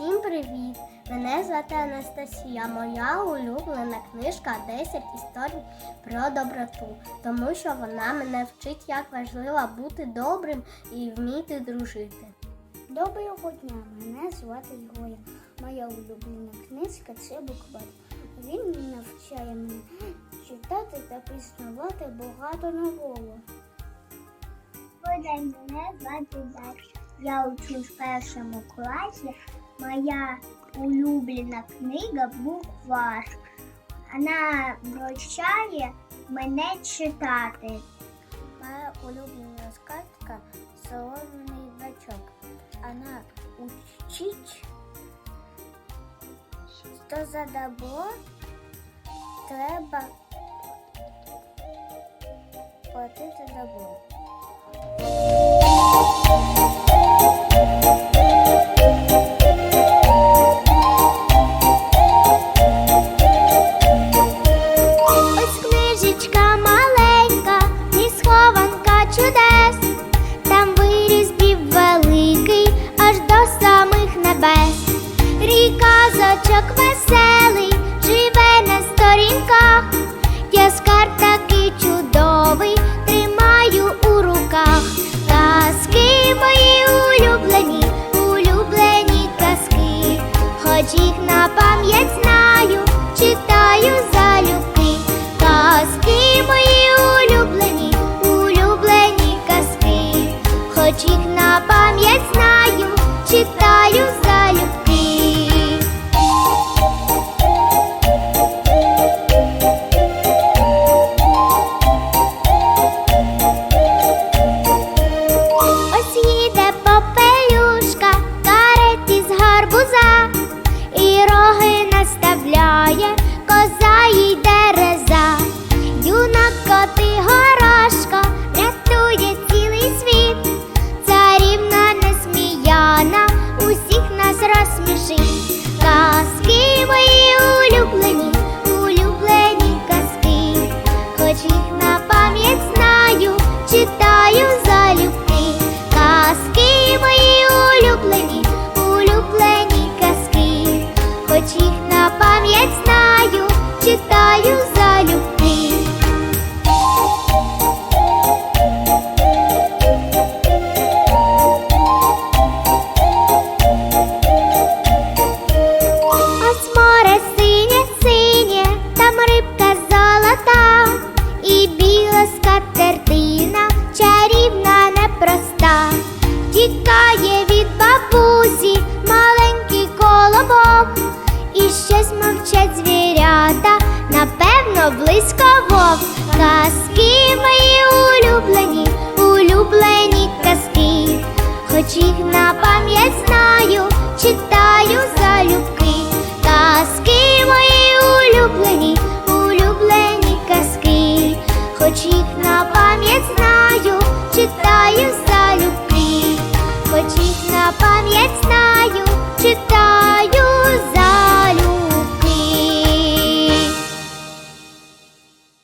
Всім привіт! Мене звати Анастасія. Моя улюблена книжка 10 історій про доброту, тому що вона мене вчить, як важливо бути добрим і вміти дружити. Доброго дня, мене звати Згоя. Моя улюблена книжка це буквар. Він навчає мене читати та пізнавати багато нового. Добрий день, мене звати Даша. Я учусь в першому класі. Моя улюблена книга буквар. Вона навчає мене читати. Моя улюблена сказка Соломний бачок. Она учить, що за добро треба платити добро. Небес. Ріка зочок веселий, живе на сторінках. Я скарб такий чудовий, тримаю у руках. Казки мої улюблені, улюблені казки, хоч їх на пам'ять знаю, читаю залюбки. Казки мої улюблені, улюблені казки, хоч їх на пам'ять знаю, читаю пам'ять знаю, читаю залюбки. Ось море синє, синє, там рибка золота, і біла скатертина, чарівна непроста, тікає від бабусі маленький колобок, і звірята, Воно близько вовк, казки мої улюблені, улюблені казки, хоч їх на пам'ять знаю, читаю залюбки, казки мої улюблені, улюблені казки, хоч їх на пам'ять знаю, читаю залюбки, хоч їх на пам'ять знаю.